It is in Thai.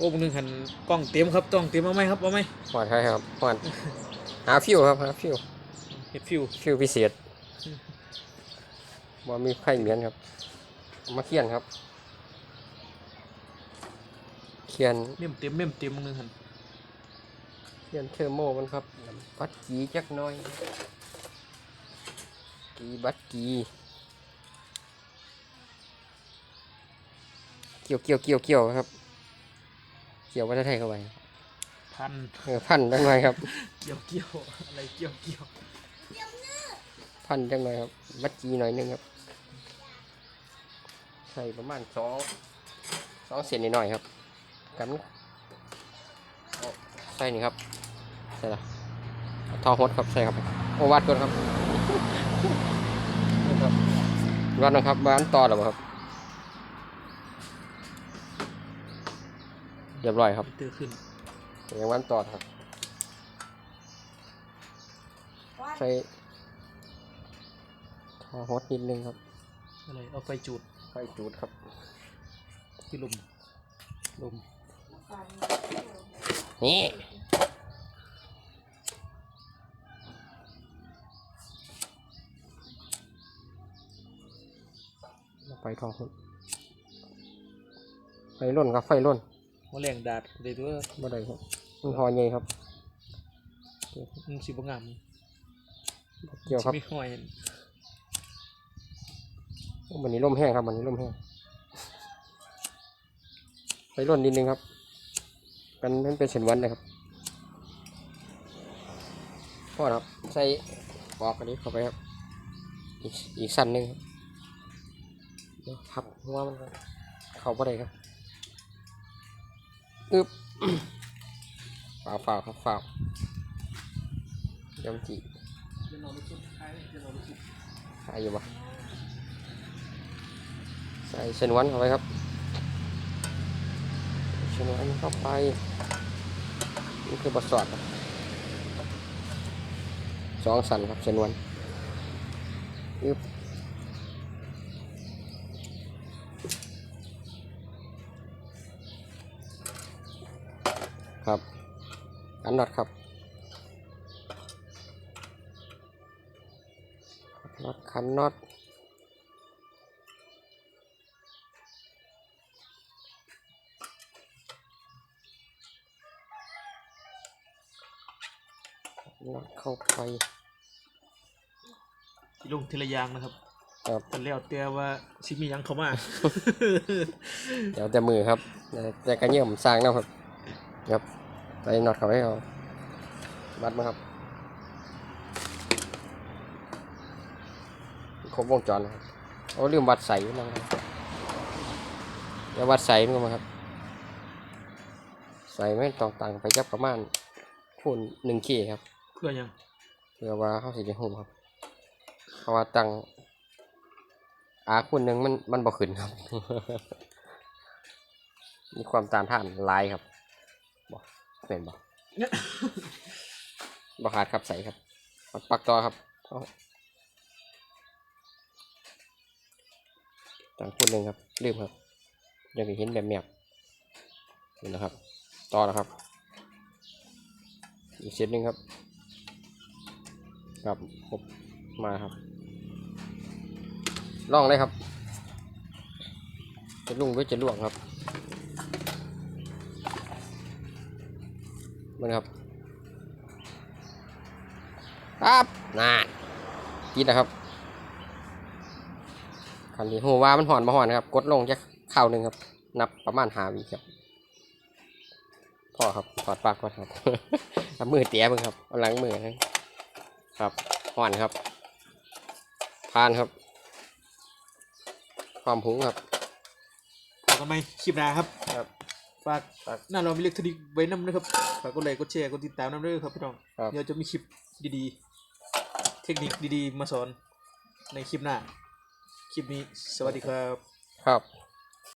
อ้มึงนึงหันกล้องเต็มครับต้องเต็มเอาไหมครับเอาไหมหอนใช่ครับหอนหาฟิวครับหาฟิวเฮ็ดฟิวฟิวพิเศษว่ามีไข่เหมียนครับเอามาเคียนครับเคียนเม่มเต็มเม่มเต็มมึงนึงหันเคียนเทอร์โมมันครับบัดกีจักหน้อยกีบัดกีเกี่ยวเกี่ยวเกี่ยวเกี่ยวครับ เกี่ยววัฒนไทยเข้าไปพันเออพันจังหน่อยครับ เกี่ยวเกี่ยวอะไรเกี่ยวเกี่ยวพันจังหน่อยครับบัดกีหน่อยหนึงครับ ใส่ประมาณสองสองเซนนิดหน่อยครับกันเอาใส่นี่ครับ ใส่ละเอาทอฮดครับใส่ครับ โอวัดก่อนครับนี่ครับวัดนะครับบ้านต่อแล้วบ่ครับ เรียบร้อยครับเตอขึ้นยังวันต่อครับใส่ทอฮดนิดนึงครับอะไรเอาไฟจูดไฟจูดครับที่ลมลมนี่ไฟทองคนไฟร่นครับไฟร่น หัวแรงดาดเลยตัวบ่ได้ครับมันหอใหญ่ครับมึงสิบ่งามเกี่ยวครับสิมีหอยวันนี้ร่มแห้งครับวันนี้ร่มแห้งไฟร่นนิดนึงครับกันมันเป็นเส้นวันนะครับพ่อครับใส่ปอกอันนี้เข้าไปครับ อีกอีกสั้นหนึงครับเดี๋ยวพับหัวมันก่อนเข้าบ่ได้ครับ อึบฝ่าฝ่าครับฝ่าวยำจีจะนอนลูกชุบใช่จะนอนลูกชุบหายอยู่ปะใส่เส้นวันเข้าไปครับเส้นวันเข้าไปนี่คือบทสอดครับสองสันครับเส้นวันอึบ ครับอันน็อตครับน็อตคันน็อตน็อตเข้าไปสิลงทีละอยางนะครับครับแต่แล้วแต่ว่าสิมีหยังเข้ามา เดี๋ยวจะมือครับแต่แต่กระเยี่ยมสร้างนะครับครับ ใส่น็อตเข้าไปเอาบัดมาครับครบวงจรนะครับเอาลืมวัดใส่นะครับเดี๋ยววัดใส่มันมาครับ ใส่ไม่ต้องต่างไปจับประมาณคูณหนึ่งขีครับ เพื่อหยังเพื่อว่าเข้าสิได้หูครับเพราะว่าตังอาคูณหนึ่งมันมันบ่ขึ้นครับ มีความต้านทานหลายครับบ่ เป็นบ่บ่ขาดครับใส่ครับปักปักต่อครับเอาตังคูณหนึ่งครับลืมครับยังเห็นแบบแมบนี่นะครับ ต่อแล้วครับ อีกเซตหนึ่งครับครับครบมาครับลองเลยครับ จะลุ่งหรือจะล่วงครับ มันครับครับน่ากินนะครับคันนี้หัวว่ามันหอนมาหอนนะครับ กดลงจะข่าวหนึ่งครับ นับประมาณหาวิครับพอครับถอดปลักก่อนครับเอามือเตี้ยเบิ่งครับเอาหลังมือนะครับหอนครับพานครับ ความหุงครับฝากกันไหมคลิปหน้าครับครับฝากฝากหน้าเรามีเล็กทนิกไว้นำด้วยครับฝากกดไลค์กดแชร์กดติดตามนำด้วยครับพี่น้องครับ เดี๋ยวจะมีคลิปดีๆ เทคนิคดีๆ มาสอนในคลิปหน้า คลิปนี้สวัสดีครับ ครับ